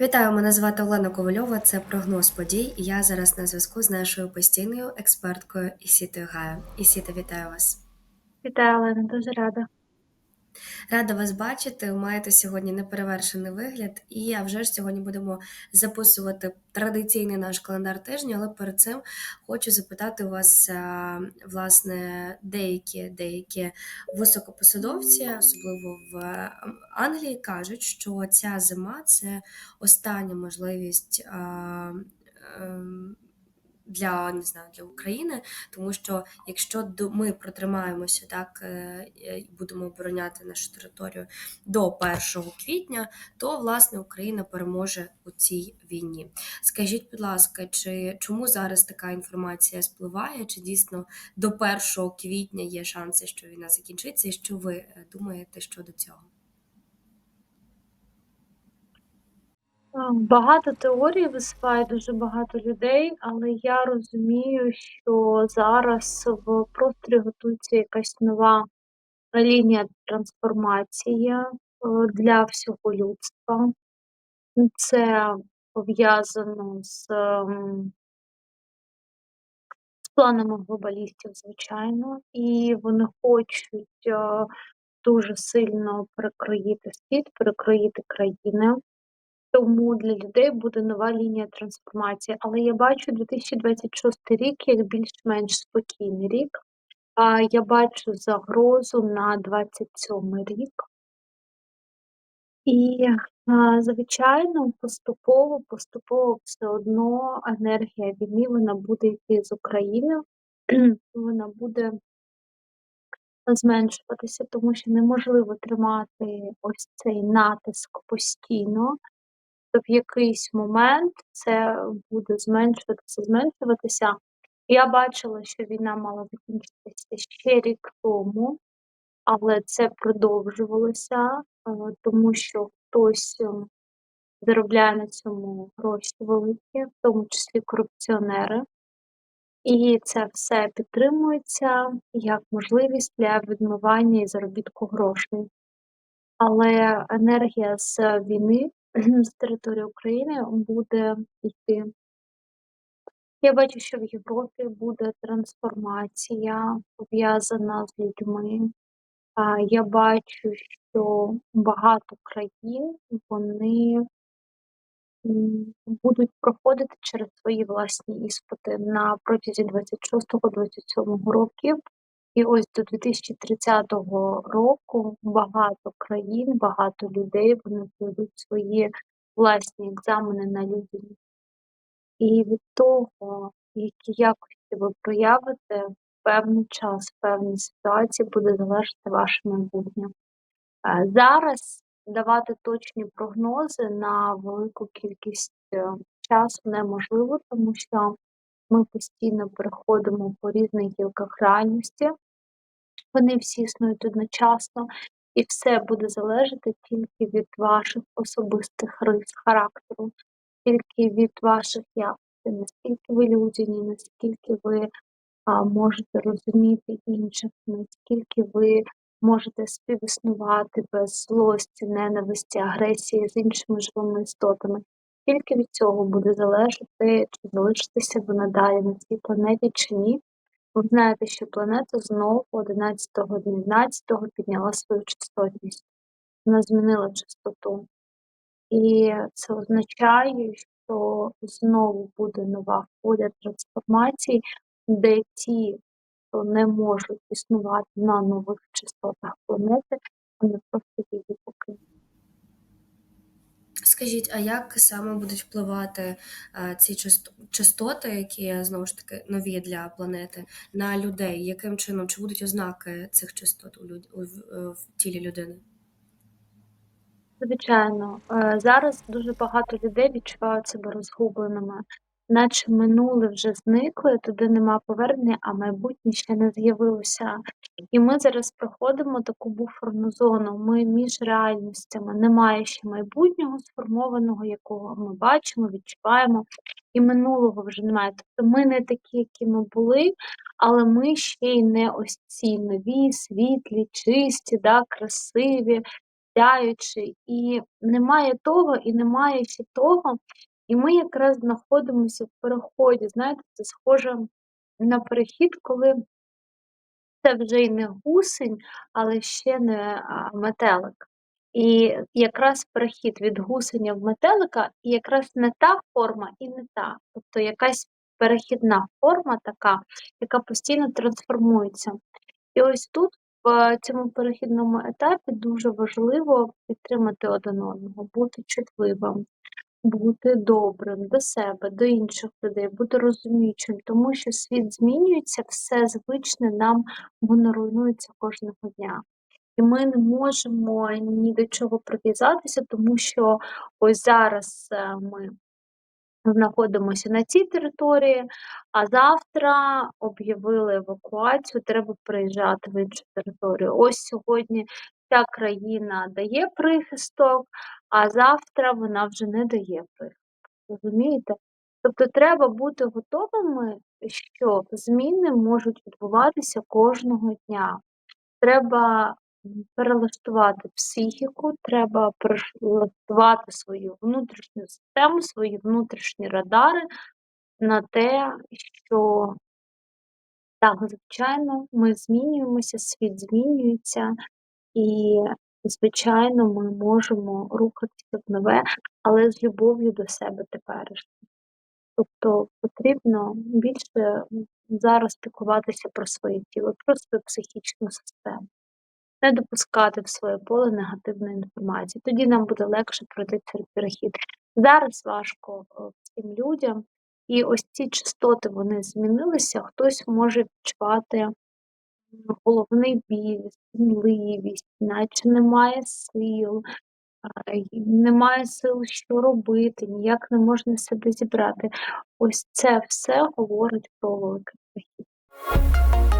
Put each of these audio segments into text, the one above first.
Вітаю, мене звати Олена Ковальова. Це прогноз подій. Я зараз на зв'язку з нашою постійною експерткою Ісітою Гаю. Ісіта, вітаю вас. Вітаю, Олена, дуже рада. Рада вас бачити. Маєте сьогодні неперевершений вигляд, і а вже ж сьогодні будемо записувати традиційний наш календар тижня. Але перед цим хочу запитати вас власне деякі деякі високопосадовці, особливо в Англії, кажуть, що ця зима це остання можливість. Для не знаю для України, тому що якщо ми протримаємося так е, і будемо обороняти нашу територію до 1 квітня, то власне Україна переможе у цій війні. Скажіть, будь ласка, чи чому зараз така інформація спливає? Чи дійсно до 1 квітня є шанси, що війна закінчиться, і що ви е, думаєте щодо цього? Багато теорій висуває дуже багато людей, але я розумію, що зараз в просторі готується якась нова лінія трансформації е, для всього людства. Це пов'язано з, ем, з планами глобалістів, звичайно, і вони хочуть е, дуже сильно перекроїти світ, перекроїти країни. Тому для людей буде нова лінія трансформації. Але я бачу 2026 рік як більш-менш спокійний рік. А я бачу загрозу на 27 рік. І, звичайно, поступово, поступово все одно енергія війни вона буде йти з України, вона буде зменшуватися, тому що неможливо тримати ось цей натиск постійно в якийсь момент це буде зменшуватися, зменшуватися. Я бачила, що війна мала закінчитися ще рік тому, але це продовжувалося, е, тому що хтось е, заробляє на цьому гроші великі, в тому числі корупціонери. І це все підтримується як можливість для відмивання і заробітку грошей. Але енергія з війни з території України буде йти. Я бачу, що в Європі буде трансформація пов'язана з людьми. Я бачу, що багато країн вони будуть проходити через свої власні іспити на протязі 26-27 років. І ось до 2030 року багато країн, багато людей вони пройдуть свої власні екзамени на людяність. І від того, які якості ви проявите певний час, в певній ситуації, буде залежати ваше майбутнє. Зараз давати точні прогнози на велику кількість е, часу неможливо, тому що ми постійно переходимо по різних гілках реальності. Вони всі існують одночасно, і все буде залежати тільки від ваших особистих рис характеру, тільки від ваших якостей, наскільки ви людяні, наскільки ви а, можете розуміти інших, наскільки ви можете співіснувати без злості, ненависті, агресії з іншими живими істотами. Тільки від цього буде залежати, чи залишитися ви надалі на цій планеті чи ні. Ви знаєте, що планета знову 11-го 11-го підняла свою частотність. Вона змінила частоту. І це означає, що знову буде нова хвиля трансформації, де ті, хто не можуть існувати на нових частотах планети, вони просто її. Скажіть, а як саме будуть впливати а, ці частоти, які знову ж таки нові для планети, на людей? Яким чином чи будуть ознаки цих частот у люд... у, в, в тілі людини? Звичайно, е, зараз дуже багато людей відчувають себе розгубленими, наче минуле вже зникло, туди нема повернення, а майбутнє ще не з'явилося. І ми зараз проходимо таку буферну зону. Ми між реальностями немає ще майбутнього сформованого, якого ми бачимо, відчуваємо, і минулого вже немає. Тобто ми не такі, які ми були, але ми ще й не ось ці нові, світлі, чисті, да, красиві і немає того, і немає ще того. І ми якраз знаходимося в переході. Знаєте, це схоже на перехід, коли це вже й не гусень, але ще не метелик. І якраз перехід від гусеня в метелика, і якраз не та форма і не та. Тобто якась перехідна форма така, яка постійно трансформується. І ось тут, в цьому перехідному етапі, дуже важливо підтримати один одного, бути чутливим, бути добрим до себе, до інших людей, бути розуміючим, тому що світ змінюється, все звичне нам воно руйнується кожного дня. І ми не можемо ні до чого прив'язатися, тому що ось зараз е, ми знаходимося на цій території, а завтра об'явили евакуацію, треба приїжджати в іншу територію. Ось сьогодні ця країна дає прихисток, а завтра вона вже не дає прихисток. Розумієте? Тобто треба бути готовими, що зміни можуть відбуватися кожного дня. Треба перелаштувати психіку, треба перелаштувати свою внутрішню систему, свої внутрішні радари на те, що так, звичайно, ми змінюємося, світ змінюється, і, звичайно, ми можемо рухатися в нове, але з любов'ю до себе теперішнє. Тобто потрібно більше зараз піклуватися про своє тіло, про свою психічну систему не допускати в своє поле негативної інформації. Тоді нам буде легше пройти цей перехід. Зараз важко е, всім людям, і ось ці частоти вони змінилися. Хтось може відчувати головний біль, сонливість, наче немає сил, немає сил, що робити, ніяк не можна себе зібрати. Ось це все говорить про великий перехід.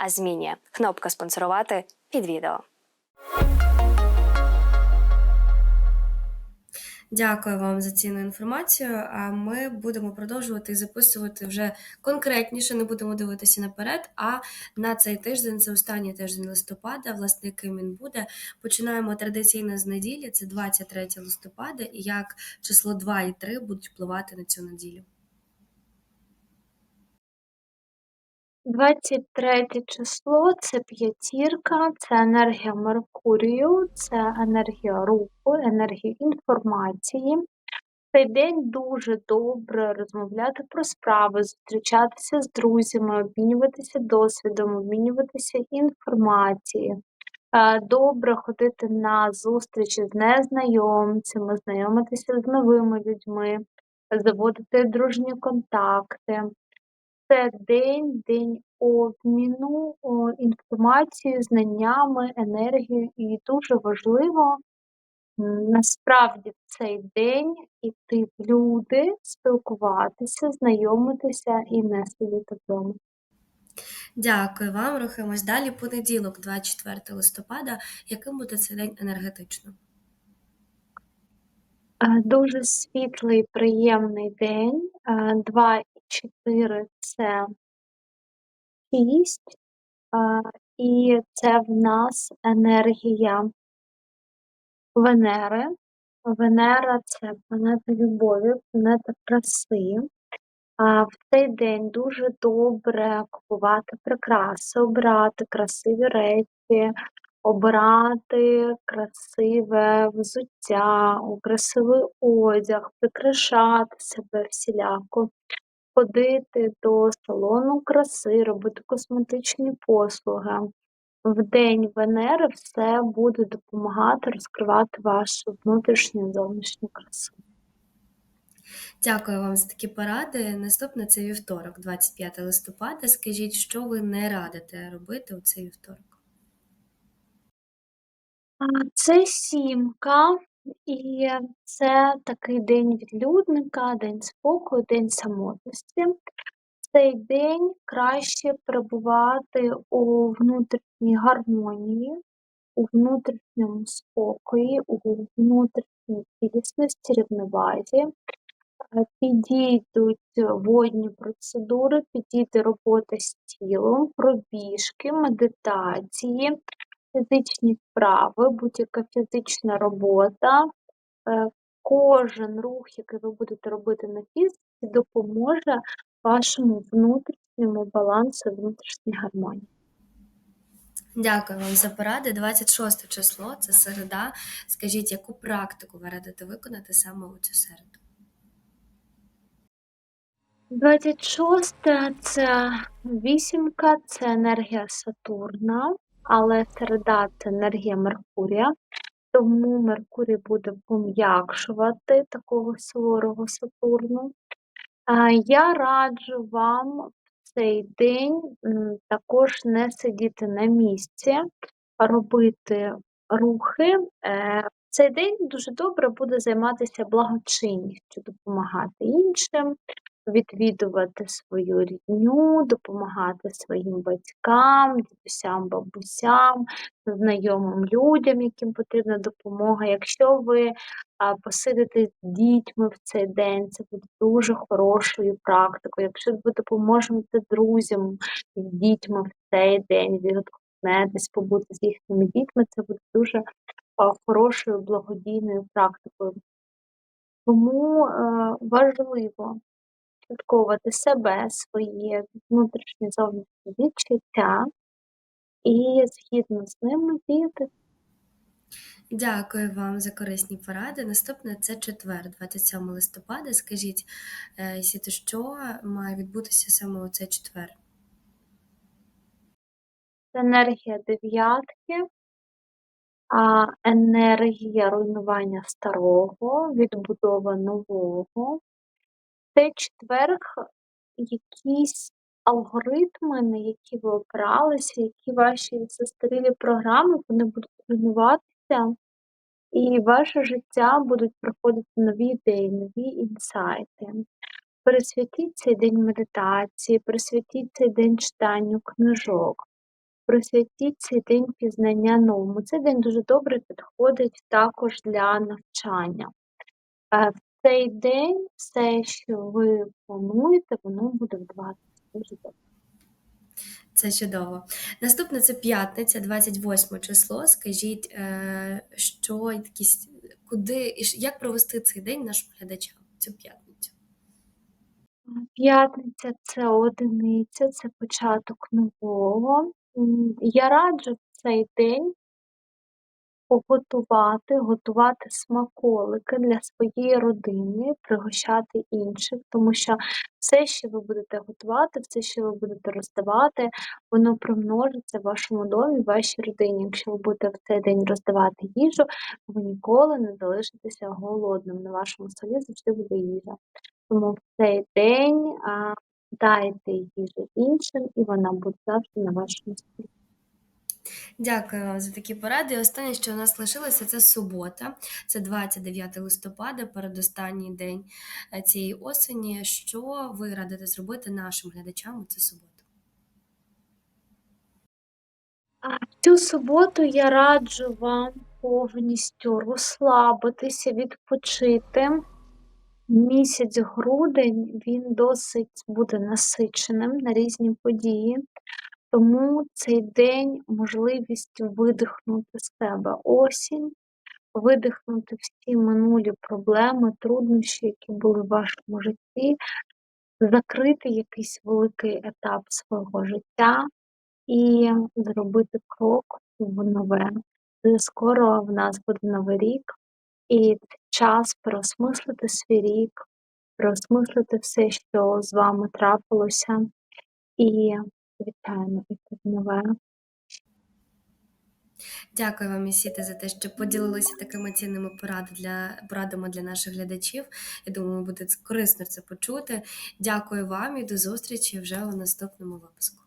а змінює. Кнопка спонсорувати під відео. Дякую вам за цінну інформацію. А ми будемо продовжувати записувати вже конкретніше, не будемо дивитися наперед. А на цей тиждень, це останній тиждень листопада, власне, яким він буде. Починаємо традиційно з неділі, це 23 листопада, і як число 2 і 3 будуть впливати на цю неділю. 23 число це п'ятірка, це енергія Меркурію, це енергія руху, енергія інформації. Цей день дуже добре розмовляти про справи, зустрічатися з друзями, обмінюватися досвідом, обмінюватися інформацією. Е, Добре ходити на зустрічі з незнайомцями, знайомитися з новими людьми, заводити дружні контакти. Це день, день обміну інформацією, знаннями, енергією, і дуже важливо насправді в цей день іти в люди, спілкуватися, знайомитися і не сидіти вдома. Дякую вам. Рухаємось далі. Понеділок, 24 листопада. Яким буде цей день енергетично? Е, Дуже світлий, приємний день. Е, 2 і 4 – це 6, і це в нас енергія Венери. Венера це планета любові, планета краси. В цей день дуже добре купувати прикраси, обирати красиві речі, обирати красиве взуття, красивий одяг, прикрашати себе всіляко, ходити до салону краси, робити косметичні послуги. В день Венери все буде допомагати розкривати вашу внутрішню і зовнішню красу. Дякую вам за такі поради. Наступне це вівторок, 25 листопада. Скажіть, що ви не радите робити у цей вівторок? Це сімка, і це такий день відлюдника, день спокою, день самотності. В цей день краще перебувати у внутрішній гармонії, у внутрішньому спокої, у внутрішній цілісності, рівновазі. Е, Підійдуть водні процедури, підійде робота з тілом, пробіжки, медитації, фізичні вправи, будь-яка фізична робота. Е, Кожен рух, який ви будете робити на фізиці, допоможе вашому внутрішньому балансу, внутрішній гармонії. Дякую вам за поради. 26 число це середа. Скажіть, яку практику ви радите виконати саме у цю середу? 26 це вісімка, це енергія Сатурна, але середа це енергія Меркурія. Тому Меркурій буде пом'якшувати такого суворого Сатурну. Я раджу вам в цей день також не сидіти на місці, робити рухи. Е, цей день дуже добре буде займатися благочинністю, допомагати іншим, відвідувати свою рідню, допомагати своїм батькам, дідусям, бабусям, знайомим людям, яким потрібна допомога. Якщо ви посидите з дітьми в цей день, це буде дуже хорошою практикою. Якщо ви допоможете друзям з дітьми в цей день, відгукнетесь побути з їхніми дітьми, це буде дуже хорошою благодійною практикою. Тому е, важливо слідковувати себе, своє внутрішнє зовнішнє відчуття і згідно з ними діяти. Дякую вам за корисні поради. Наступне це четвер, 27 листопада. Скажіть, е, Сіто, що має відбутися саме у цей четвер? Це енергія дев'ятки, а енергія руйнування старого, відбудова нового. Це четверг якісь алгоритми, на які ви опиралися, які ваші застарілі програми, вони будуть руйнуватися, і ваше життя будуть приходити нові ідеї, нові інсайти. Присвятіть цей день медитації, присвятіть цей день читанню книжок, присвятіть цей день пізнання новому. Цей день дуже добре підходить також для навчання. Е, В цей день все, що ви плануєте, воно буде вдаватися дуже добре. Це чудово. Наступне це п'ятниця, 28 число. Скажіть, е, що якісь куди і як провести цей день нашим глядачам цю п'ятницю? П'ятниця це одиниця, це початок нового. Я раджу цей день поготувати, готувати смаколики для своєї родини, пригощати інших, тому що все, що ви будете готувати, все, що ви будете роздавати, воно примножиться в вашому домі, в вашій родині. Якщо ви будете в цей день роздавати їжу, ви ніколи не залишитеся голодним. На вашому столі завжди буде їжа. Тому в цей день а, дайте їжу іншим, і вона буде завжди на вашому столі. Дякую вам за такі поради. І останнє, що у нас лишилося, це субота, це 29 листопада, передостанній день е, цієї осені. Що ви радите зробити нашим глядачам у цю суботу? А цю суботу я раджу вам повністю розслабитися, відпочити. Місяць грудень він досить буде насиченим на різні події, тому цей день можливість видихнути з себе осінь, видихнути всі минулі проблеми, труднощі, які були в вашому житті, закрити якийсь великий етап свого життя і зробити крок в нове. Дуже скоро в нас буде новий рік, і час переосмислити свій рік, переосмислити все, що з вами трапилося, і вітаємо і в. Дякую вам, Місіте, за те, що поділилися такими цінними порадами для, порадами для наших глядачів. Я думаю, буде корисно це почути. Дякую вам і до зустрічі вже у наступному випуску.